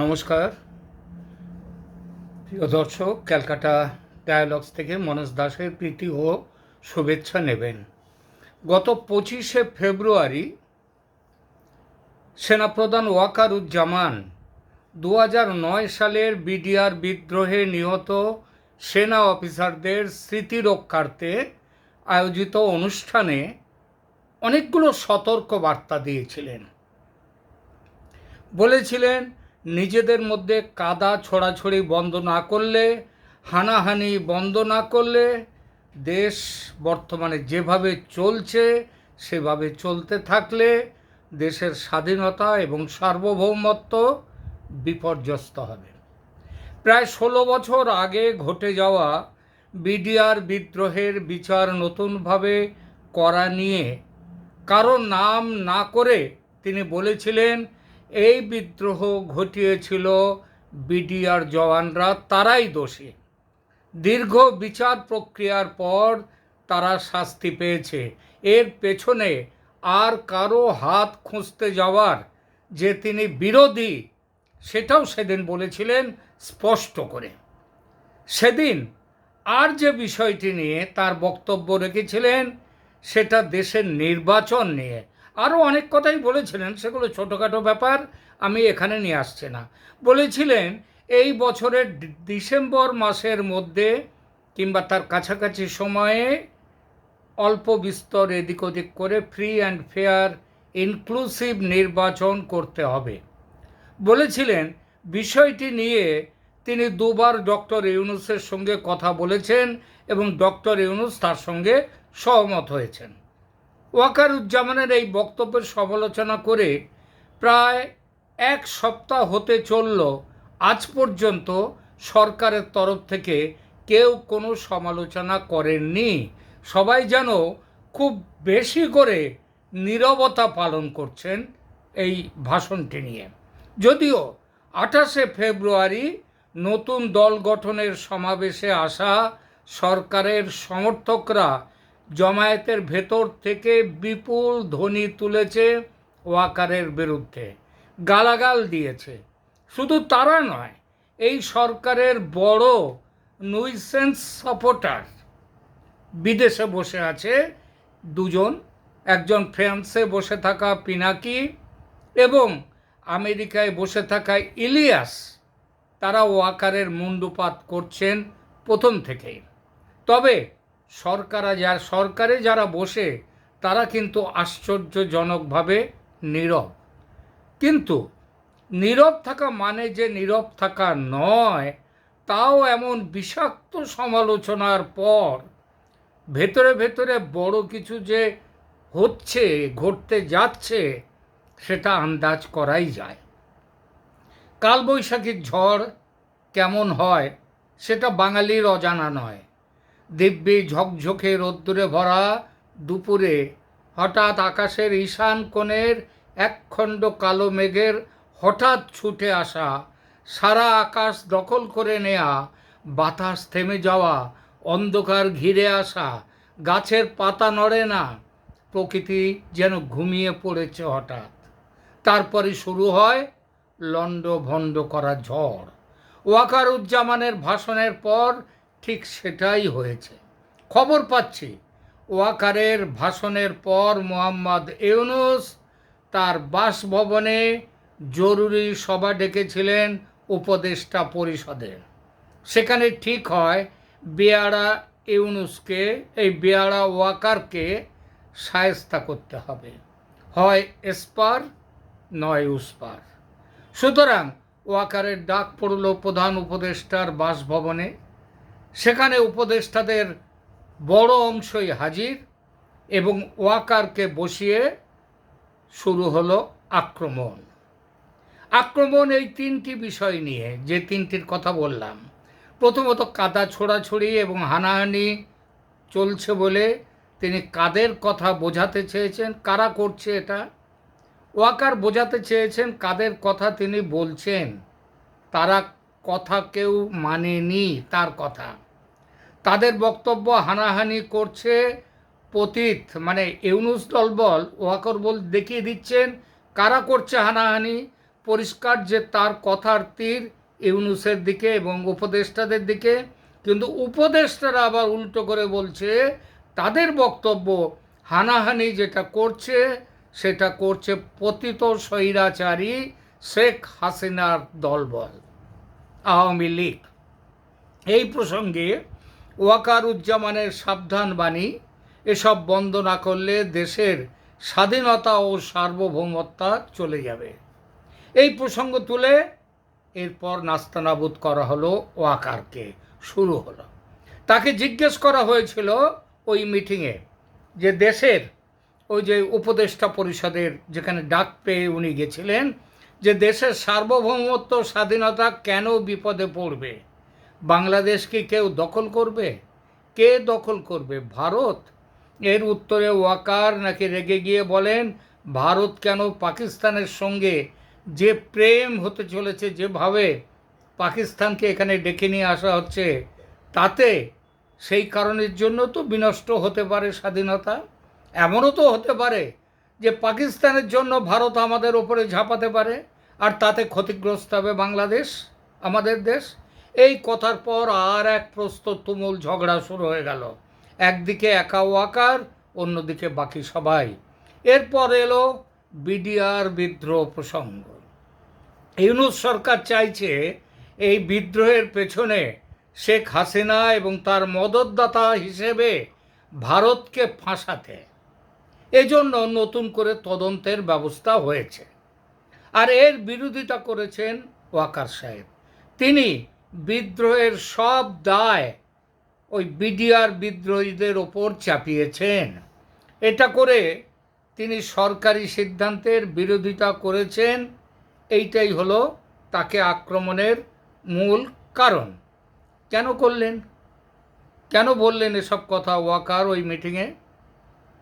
নমস্কার। প্রিয় দর্শক, ক্যালকাটা ডায়ালগস থেকে মনোজ দাসের প্রীতি ও শুভেচ্ছা নেবেন। গত পঁচিশে ফেব্রুয়ারি সেনাপ্রধান ওয়াকারুজ্জামান দু নয় সালের বিডিআর বিদ্রোহে নিহত সেনা অফিসারদের স্মৃতি রক্ষার্থে আয়োজিত অনুষ্ঠানে অনেকগুলো সতর্ক বার্তা দিয়েছিলেন। বলেছিলেন নিজেদের মধ্যে কাদা ছড়াছড়ি বন্ধ না করলে, হানাহানি বন্ধ না করলে, দেশ বর্তমানে যেভাবে চলছে, সেভাবে চলতে থাকলে দেশের স্বাধীনতা এবং সার্বভৌমত্ব বিপর্যস্ত হবে। প্রায় ষোলো বছর আগে ঘটে যাওয়া বিডিআর বিদ্রোহের বিচার নতুনভাবে করা নিয়ে কারও নাম না করে তিনি বলেছিলেন এই বিদ্রোহ ঘটিয়েছিল বিডিআর জওয়ানরা, তারাই দোষী। দীর্ঘ বিচার প্রক্রিয়ার পর তারা শাস্তি পেয়েছে। এর পেছনে আর কারও হাত খুঁজতে যাওয়ার যে তিনি বিরোধী, সেটাও সেদিন বলেছিলেন স্পষ্ট করে। সেদিন আর যে বিষয়টি নিয়ে তার বক্তব্য রেখেছিলেন, সেটা দেশের নির্বাচন নিয়ে। আরও অনেক কথাই বলেছিলেন, সেগুলো ছোটোখাটো ব্যাপার, আমি এখানে নিয়ে আসছি না। বলেছিলেন, এই বছরের ডিসেম্বর মাসের মধ্যে কিংবা তার কাছাকাছি সময়ে অল্প বিস্তর এদিক ওদিক করে ফ্রি অ্যান্ড ফেয়ার ইনক্লুসিভ নির্বাচন করতে হবে। বলেছিলেন, বিষয়টি নিয়ে তিনি দুবার ডক্টর ইউনুসের সঙ্গে কথা বলেছেন এবং ডক্টর ইউনুস তার সঙ্গে সহমত হয়েছেন। ওয়াকারুজ্জামানের এই বক্তব্যের সমালোচনা করে প্রায় এক সপ্তাহ হতে চলল, আজ পর্যন্ত সরকারের তরফ থেকে কেউ কোনো সমালোচনা করেননি। সবাই যেন খুব বেশি করে নীরবতা পালন করছেন এই ভাষণটি নিয়ে। যদিও আঠাশে ফেব্রুয়ারি নতুন দল গঠনের সমাবেশে আসা সরকারের সমর্থকরা জমায়েতের ভেতর থেকে বিপুল ধ্বনি তুলেছে ওয়াকারের বিরুদ্ধে, গালাগাল দিয়েছে। শুধু তারা নয়, এই সরকারের বড় নুইসেন্স সাপোর্টার বিদেশে বসে আছে দুজন, একজন ফ্রান্সে বসে থাকা পিনাকি এবং আমেরিকায় বসে থাকা ইলিয়াস। তারা ওয়াকারের মুন্ডুপাত করছেন প্রথম থেকেই। তবে সরকারা যার সরকারে যারা বসে, তারা কিন্তু আশ্চর্যজনকভাবে নীরব। কিন্তু নীরব থাকা মানে যে নীরব থাকা নয়, তাও এমন বিষাক্ত সমালোচনার পর ভেতরে ভেতরে বড় কিছু যে হচ্ছে, ঘটতে যাচ্ছে, সেটা আন্দাজ করাই যায়। কালবৈশাখীর ঝড় কেমন হয়, সেটা বাঙালির অজানা নয়। দিব্যি ঝকঝকে রোদ্দুরে ভরা দুপুরে। হঠাৎ আকাশের ঈশান কোণের একখণ্ড কালো মেঘের হঠাৎ ছুটে আসা, সারা আকাশ দখল করে নেয়া, বাতাস থেমে যাওয়া, অন্ধকার ঘিরে আসা, গাছের পাতা নড়ে না, প্রকৃতি যেন ঘুমিয়ে পড়েছে হঠাৎ। তারপরে শুরু হয় লণ্ড ভণ্ড করা ঝড়। ওয়াকারুজ্জামানের ভাষণের পর ঠিক সেটাই হয়েছে। খবর পাচ্ছি, ওয়াকারের ভাষণের পর মোহাম্মদ ইউনুস তার বাসভবনে জরুরি সভা ডেকেছিলেন উপদেষ্টা পরিষদের সেখানে ঠিক হয় বেয়ারা ইউনুসকে, এই বেয়ারা ওয়াকারকে সায়স্তা করতে হবে। হয় এসপার, নয় উসপার। সুতরাং ওয়াকারের ডাক পড়ল প্রধান উপদেষ্টার বাসভবনে। সেখানে উপদেষ্টাদের বড় অংশই হাজির এবং ওয়াকারকে বসিয়ে শুরু হলো আক্রমণ। আক্রমণ এই তিনটি বিষয় নিয়ে, যে তিনটির কথা বললাম। প্রথমত কাদা ছোড়াছড়ি এবং হানাহানি চলছে বলে তিনি কাদের কথা বোঝাতে চেয়েছেন, কারা করছে এটা? ওয়াকার বোঝাতে চেয়েছেন কাদের কথা তিনি বলছেন, তারা কথা কেউ মানেনি তার কথা। তাদের বক্তব্য হানাহানি করছে পতিত মানে ইউনুস দলবল, ওয়াকর বল দেখিয়ে দিচ্ছেন কারা করছে হানাহানি, পরিষ্কার যে তার কথার তীর ইউনুসের দিকে এবং উপদেষ্টাদের দিকে, কিন্তু উপদেষ্টারা আবার উল্টো করে বলছে তাদের বক্তব্য হানাহানি যেটা করছে, সেটা করছে পতিত স্বৈরাচারী শেখ হাসিনার দলবল, আওয়ামী লীগ। এই প্রসঙ্গে ওয়াকারুজ্জামানের সাবধান বাণী, এসব বন্ধ না করলে দেশের স্বাধীনতা ও সার্বভৌমত্তা চলে যাবে। এই প্রসঙ্গ তুলে এরপর নাস্তানাবুদ করা হলো ওয়াকারকে। শুরু হলো। তাকে জিজ্ঞেস করা হয়েছিল ওই মিটিংয়ে যে দেশের ওই যে উপদেষ্টা পরিষদের যেখানে ডাক পেয়ে উনি গেছিলেন, যে দেশের সার্বভৌমত্ব স্বাধীনতা কেন বিপদে পড়বে? বাংলাদেশ কি কেউ দখল করবে? কে দখল করবে? ভারত? এর উত্তরে ওয়াকার নাকি রেগে গিয়ে বলেন, ভারত কেন পাকিস্তানের সঙ্গে যে প্রেম হতে চলেছে যেভাবে পাকিস্তানকে এখানে ডেকে নিয়ে আসা হচ্ছে, তাতে সেই কারণের জন্য তো বিনষ্ট হতে পারে স্বাধীনতা? এমনও তো হতে পারে যে পাকিস্তানের জন্য ভারত আমাদের ওপরে ঝাঁপাতে পারে, আর তাতে ক্ষতিগ্রস্ত হবে বাংলাদেশ, আমাদের দেশ। এই কথার পর আর এক প্রস্তুত তুমুল ঝগড়া শুরু হয়ে গেল। একদিকে একা ওয়াকার অন্যদিকে বাকি সবাই। এরপর এলো বিডিআর বিদ্রোহ প্রসঙ্গ। ইউনুস সরকার চাইছে এই বিদ্রোহের পেছনে শেখ হাসিনা এবং তার মদতদাতা হিসেবে ভারতকে ফাঁসাতে। এজন্য নতুন করে তদন্তের ব্যবস্থা হয়েছে। আর এর বিরোধিতা করেছেন ওয়াকার সাহেব। তিনি বিদ্রোহের সব দায় ওই বিডিআর বিদ্রোহীদের ওপর চাপিয়েছেন। এটা করে তিনি সরকারি সিদ্ধান্তের বিরোধিতা করেছেন। এইটাই হলো তাকে আক্রমণের মূল কারণ। কেন করলেন? কেন বললেন এসব কথা ওয়াকার ওই মিটিংয়ে?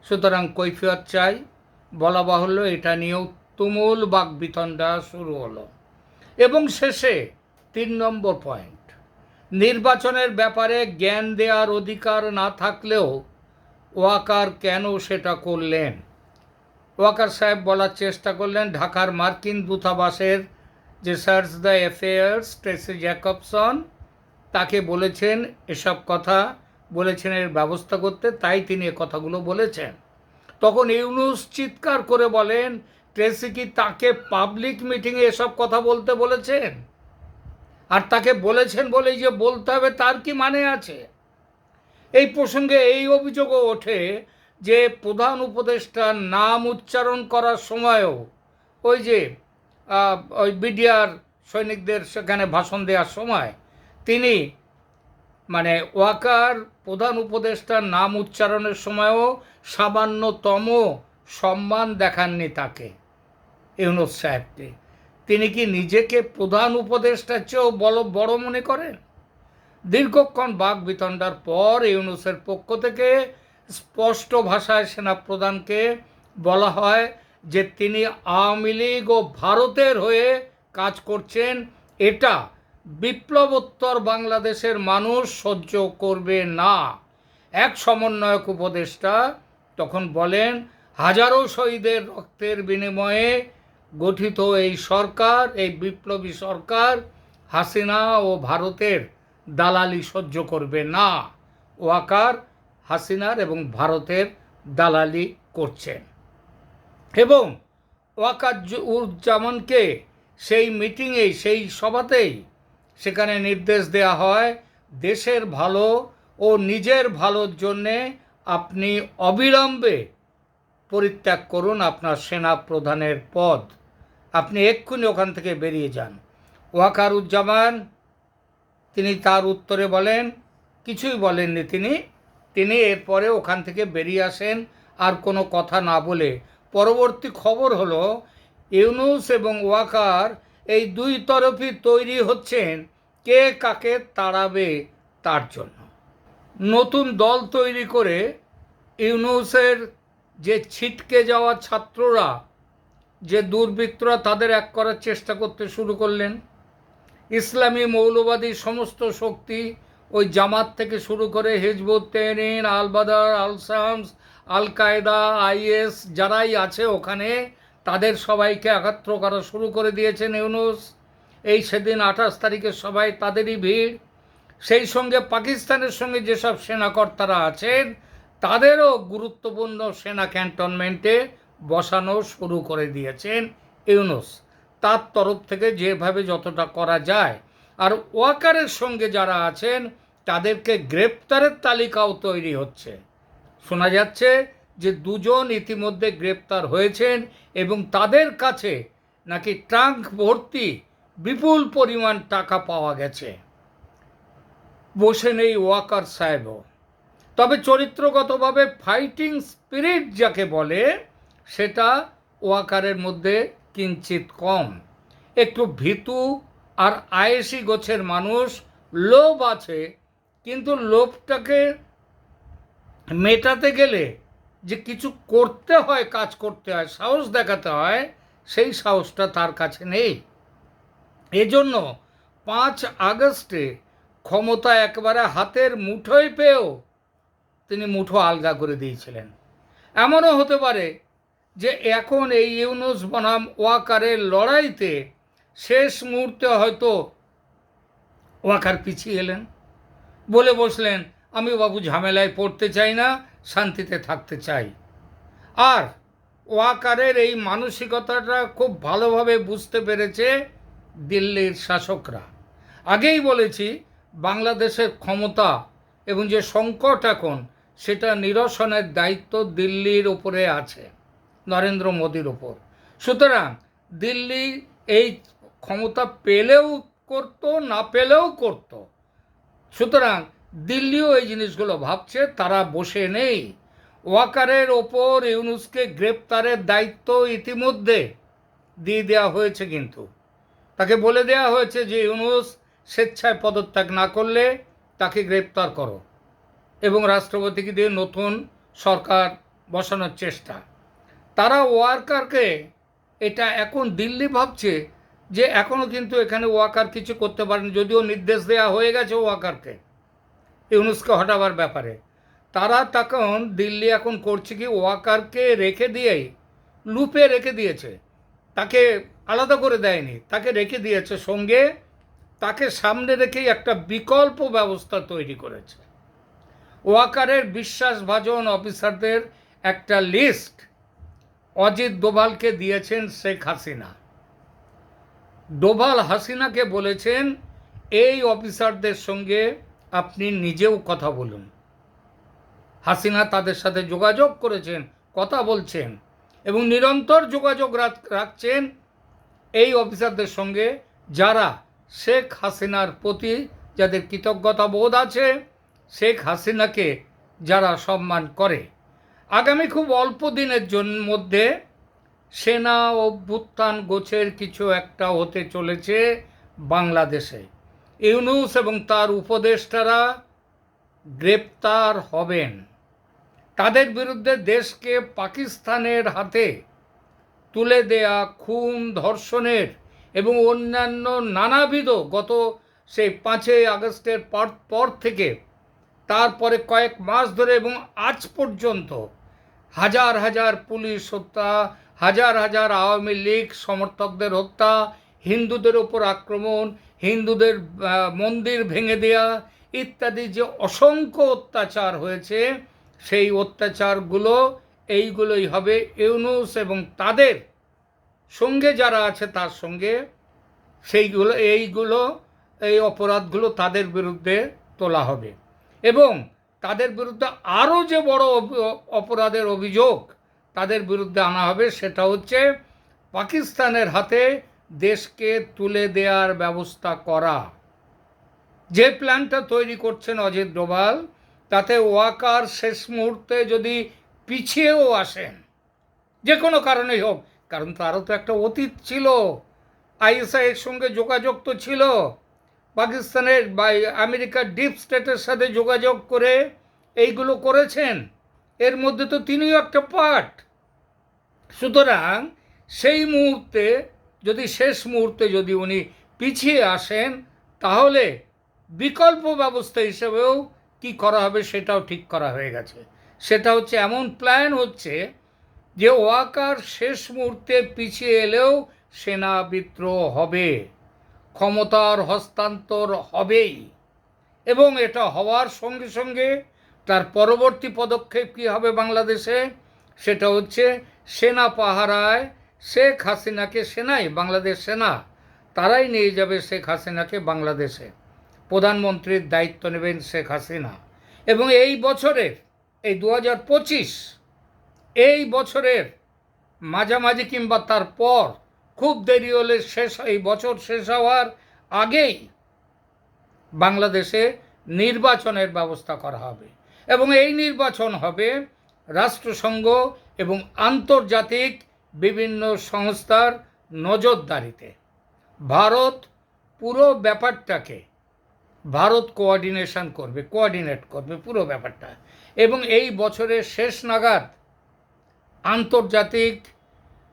সুতরাং কৈফিয়ত চাই। বলা বাহুল্য, এটা নিয়েও তুমুল বাকবিতণ্ডা শুরু হলো। এবং শেষে তিন নম্বর পয়েন্ট। নির্বাচনের ব্যাপারে জ্ঞান দেওয়ার অধিকার না থাকলেও ওয়াকার কেন সেটা করলেন? ওয়াকার সাহেব বলার চেষ্টা করলেন, ঢাকার মার্কিন দূতাবাসের যে chargé d' affaires Tracey Jacobson, তাকে বলেছেন এসব কথা, বলেছেন এর ব্যবস্থা করতে, তাই তিনি এ কথাগুলো বলেছেন। তখন ইউনুস চিৎকার করে বলেন, ট্রেসি কি তাকে পাবলিক মিটিংয়ে এসব কথা বলতে বলেছেন? আর তাকে বলেছেন বলেই যে বলতে হবে, তার কি মানে আছে? এই প্রসঙ্গে এই অভিযোগও ওঠে যে প্রধান উপদেষ্টার নাম উচ্চারণ করার সময়ও ওই যে ওই বিডিআর সৈনিকদের সেখানে ভাষণ দেওয়ার সময় তিনি মানে ওয়াকার প্রধান উপদেষ্টার নাম উচ্চারণের সময়ও সামান্যতম সম্মান দেখাননি তাকে, ইউনুস সাহেবকে। তিনি কি নিজেকে প্রধান উপদেষ্টার চেয়েও বড় বড় মনে করেন? দীর্ঘক্ষণ বাক বিতণ্ডার পর ইউনুসের পক্ষ থেকে স্পষ্ট ভাষায় সেনাপ্রধানকে বলা হয় যে তিনি আওয়ামী লীগ ও ভারতের হয়ে কাজ করছেন। এটা বিপ্লবোত্তর বাংলাদেশের মানুষ সহ্য করবে না। এক সমন্বয়ক উপদেষ্টা তখন বলেন, হাজারো শহীদের রক্তের বিনিময়ে গঠিত এই সরকার, এই বিপ্লবী সরকার হাসিনা ও ভারতের দালালি সহ্য করবে না। ওয়াকার হাসিনার এবং ভারতের দালালি করছেন। এবং ওয়াকার উজ্জামানকে সেই মিটিংয়ে, সেই সভাতেই সেখানে নির্দেশ দেওয়া হয়, দেশের ভালো ও নিজের ভালোর জন্যে আপনি অবিলম্বে পরিত্যাগ করুন আপনার সেনা প্রধানের পদ। আপনি এক্ষুনি ওখান থেকে বেরিয়ে যান। ওয়াকারুজ্জামান, তিনি তার উত্তরে বলেন, কিছুই বলেননি তিনি। তিনি এরপরে ওখান থেকে বেরিয়ে আসেন, আর কোনো কথা না বলে। পরবর্তী খবর হলো, ইউনুস এবং ওয়াকার এই দুই তরফই তৈরি হচ্ছেন, কে কাকে তাড়াবে তার জন্য। নতুন দল তৈরি করে ইউনুসের যে ছিটকে যাওয়া ছাত্ররা যে দুর্বৃত্তরা তাদের এক করার চেষ্টা করতে শুরু করলেন। ইসলামী মৌলবাদী সমস্ত শক্তি ওই জামাত থেকে শুরু করে হিজবুত, তেহরিন আল বাদার আল কায়দা আইএস যারাই আছে ওখানে, তাদের সবাইকে একাত্র করা শুরু করে দিয়েছেন ইউনুস। এই সেদিন আঠাশ তারিখে সবাই তাদেরই ভিড়। সেই সঙ্গে পাকিস্তানের সঙ্গে যেসব সেনাকর্তারা আছেন, তাদেরও গুরুত্বপূর্ণ সেনা ক্যান্টনমেন্টে বসানো শুরু করে দিয়েছেন ইউনুস। তার তরফ থেকে যেভাবে যতটা করা যায়। আর ওয়াকারের সঙ্গে যারা আছেন, তাদেরকে গ্রেপ্তারের তালিকাও তৈরি হচ্ছে। শোনা যাচ্ছে যে দুজন ইতিমধ্যে গ্রেপ্তার হয়েছেন এবং তাদের কাছে নাকি ট্রাঙ্ক ভর্তি বিপুল পরিমাণ টাকা পাওয়া গেছে। বসে নেই ওয়াকার সাহেবও। তবে চরিত্রগতভাবে ফাইটিং স্পিরিট যাকে বলে সেটা ওয়াকারের মধ্যে কিঞ্চিত কম। একটু ভীতু আর আয়েসি গোছের মানুষ লোভ আছে, কিন্তু লোভটাকে মেটাতে গেলে যে কিছু করতে হয়, কাজ করতে হয়, সাহস দেখাতে হয়, সেই সাহসটা তার কাছে নেই। এজন্য পাঁচ আগস্টে ক্ষমতা একবারে হাতের মুঠোয় পেয়েও তিনি মুঠো আলগা করে দিয়েছিলেন। এমনও হতে পারে যে এখন এই ইউনুস বনাম ওয়াকারের লড়াইতে শেষ মুহূর্তে হয়তো ওয়াকার পিছিয়ে এলেন। বলে বসলেন, আমি বাবু ঝামেলায় পড়তে চাই না, শান্তিতে থাকতে চাই। আর ওয়াকারের এই মানসিকতাটা খুব ভালোভাবে বুঝতে পেরেছে দিল্লির শাসকরা। আগেই বলেছি, বাংলাদেশের ক্ষমতা এবং যে সংকট এখন, সেটা নিরসনের দায়িত্ব দিল্লির ওপরে আছে। নরেন্দ্র মোদীর ওপর। সুতরাং দিল্লি এই ক্ষমতা পেলেও করতো, না পেলেও করতো। সুতরাং দিল্লিও এই জিনিসগুলো ভাবছে, তারা বসে নেই। ওয়াকারের ওপর ইউনুসকে গ্রেপ্তারের দায়িত্ব ইতিমধ্যে দিয়ে দেওয়া হয়েছে কিন্তু। তাকে বলে দেওয়া হয়েছে যে ইউনুস স্বেচ্ছায় পদত্যাগ না করলে তাকে গ্রেপ্তার করো এবং রাষ্ট্রপতিকে দিয়ে নতুন সরকার বসানোর চেষ্টা। তারা ওয়ার্কারকে এটা এখন দিল্লি ভাবছে যে এখনও কিন্তু এখানে ওয়াকার কিছু করতে পারেন, যদিও নির্দেশ দেওয়া হয়ে গেছে ওয়াকারকে ইউনুসকে হটাবার ব্যাপারে। তারা তখন দিল্লি এখন করছে কি ওয়াকারকে রেখে দিয়েই, লুপে রেখে দিয়েছে। তাকে আলাদা করে দেয়নি, তাকে রেখে দিয়েছে সঙ্গে তাকে সামনে রেখেই একটা বিকল্প ব্যবস্থা তৈরি করেছে। ওয়াকারের বিশ্বাসভাজন অফিসারদের একটা লিস্ট অজিত দোভালকে দিয়েছেন শেখ হাসিনা। ডোভাল হাসিনাকে বলেছেন, এই অফিসারদের সঙ্গে আপনি নিজেও কথা বলুন। হাসিনা তাদের সাথে যোগাযোগ করেছেন, কথা বলছেন এবং নিরন্তর যোগাযোগ রাখছেন এই অফিসারদের সঙ্গে যারা শেখ হাসিনার প্রতি যাদের কৃতজ্ঞতা বোধ আছে, শেখ হাসিনাকে যারা সম্মান করে। আগামী খুব অল্প দিনের জন্য মধ্যে সেনা অভ্যুত্থান গোছের কিছু একটা হতে চলেছে বাংলাদেশে। ইউনুস এবং তার উপদেষ্টারা গ্রেপ্তার হবেন। তাদের বিরুদ্ধে দেশকে পাকিস্তানের হাতে তুলে দেয়া খুন ধর্ষণের এবং অন্যান্য নানাবিধ গত সেই পাঁচই আগস্টের পর পর থেকে তারপরে কয়েক মাস ধরে এবং আজ পর্যন্ত হাজার হাজার পুলিশ হত্যা, হাজার হাজার আওয়ামী লীগ সমর্থকদের হত্যা, হিন্দুদের ওপর আক্রমণ, হিন্দুদের মন্দির ভেঙে দেয়া ইত্যাদি যে অসংখ্য অত্যাচার হয়েছে, সেই অত্যাচারগুলো, এইগুলোই হবে ইউনুস এবং তাদের সঙ্গে যারা আছে তার সঙ্গে। সেইগুলো, এইগুলো, এই অপরাধগুলো তাদের বিরুদ্ধে তোলা হবে। এবং তাদের বিরুদ্ধে আরও যে বড় অপরাধের অভিযোগ তাদের বিরুদ্ধে আনা হবে সেটা হচ্ছে পাকিস্তানের হাতে দেশকে তুলে দেওয়ার ব্যবস্থা করা। যে প্ল্যানটা তৈরি করছেন অজিত ডোভাল, তাতে ওয়াকার শেষ মুহূর্তে যদি পিছিয়েও আসেন, যে কোনো কারণেই হোক, কারণ তারও তো একটা অতীত ছিল, আইএসআইয়ের সঙ্গে যোগাযোগ তো ছিল পাকিস্তানের বা আমেরিকার ডিপ স্টেটের সাথে যোগাযোগ করে এইগুলো করেছেন। এর মধ্যে তো তিনিও একটা পার্ট। সুতরাং সেই মুহূর্তে, যদি শেষ মুহূর্তে যদি উনি পিছিয়ে আসেন, তাহলে বিকল্প ব্যবস্থা হিসেবেও কি করা হবে সেটাও ঠিক করা হয়ে গেছে। সেটা হচ্ছে এমন প্ল্যান হচ্ছে যে ওয়াকার শেষ মুহূর্তে পিছিয়ে এলেও সেনা বিদ্রোহ হবে। ক্ষমতার হস্তান্তর হবেই। এবং এটা হওয়ার সঙ্গে সঙ্গে তার পরবর্তী পদক্ষেপ কী হবে বাংলাদেশে? সেটা হচ্ছে সেনা পাহারায় শেখ হাসিনাকে সেনাই, বাংলাদেশ সেনা, তারাই নিয়ে যাবে শেখ হাসিনাকে বাংলাদেশে। প্রধানমন্ত্রীর দায়িত্ব নেবেন শেখ হাসিনা। এবং এই বছরের, এই দু হাজার পঁচিশ, এই বছরের মাঝামাঝি কিংবা তারপর খুব দেরি হলে শেষ, এই বছর শেষ হওয়ার আগেই বাংলাদেশে নির্বাচনের ব্যবস্থা করা হবে। এবং এই নির্বাচন হবে রাষ্ট্রসংঘ এবং আন্তর্জাতিক বিভিন্ন সংস্থার নজরদারিতে। ভারত পুরো ব্যাপারটাকে, ভারত কোঅর্ডিনেশন করবে কোঅর্ডিনেট করবে পুরো ব্যাপারটা। এবং এই বছরের শেষ নাগাদ আন্তর্জাতিক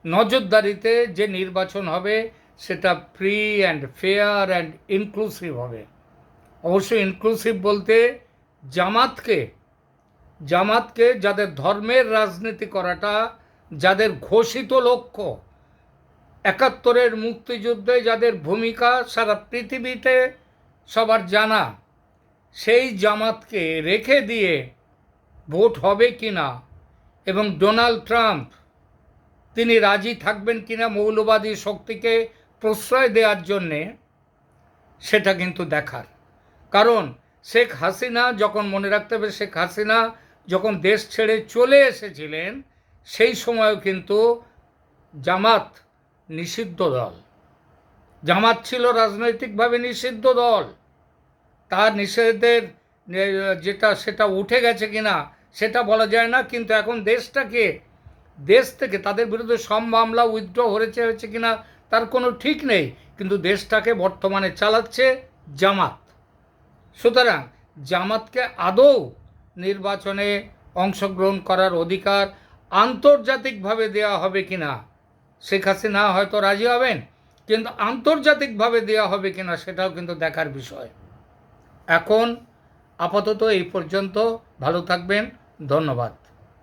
নজরদারিতে যে নির্বাচন হবে, সেটা free and fair and inclusive হবে। অবশ্যই ইনক্লুসিভ বলতে জামাতকে জামাতকে যাদের ধর্মের রাজনীতি করাটা, যাদের ঘোষিত লক্ষ্য, একাত্তরের মুক্তিযুদ্ধে যাদের ভূমিকা সারা পৃথিবীতে সবার জানা, সেই জামাতকে রেখে দিয়ে ভোট হবে কি না এবং ডোনাল্ড ট্রাম্প তিনি রাজি থাকবেন কিনা মৌলবাদী শক্তিকে প্রশ্রয় দেওয়ার জন্যে, সেটা কিন্তু দেখার। কারণ শেখ হাসিনা যখন মনে রাখতে হবে, শেখ হাসিনা যখন দেশ ছেড়ে চলে এসেছিলেন, সেই সময়ও কিন্তু জামাত নিষিদ্ধ দল। জামাত ছিল রাজনৈতিকভাবে নিষিদ্ধ দল। তার নিষেধের যেটা সেটা উঠে গেছে কিনা, সেটা বলা যায় না, কিন্তু এখন দেশটাকে দেশ থেকে তাদের বিরুদ্ধে সব মামলা উইথড্র হয়েছে হয়েছে কিনা তার কোনো ঠিক নেই। কিন্তু দেশটাকে বর্তমানে চালাচ্ছে জামাত। সুতরাং জামাতকে আদৌ নির্বাচনে অংশগ্রহণ করার অধিকার আন্তর্জাতিকভাবে দেওয়া হবে কি না শেখ হাসিনা হয়তো রাজি হবেন, কিন্তু আন্তর্জাতিকভাবে দেওয়া হবে কি না সেটাও কিন্তু দেখার বিষয়। এখন আপাতত এই পর্যন্ত। ভালো থাকবেন। ধন্যবাদ।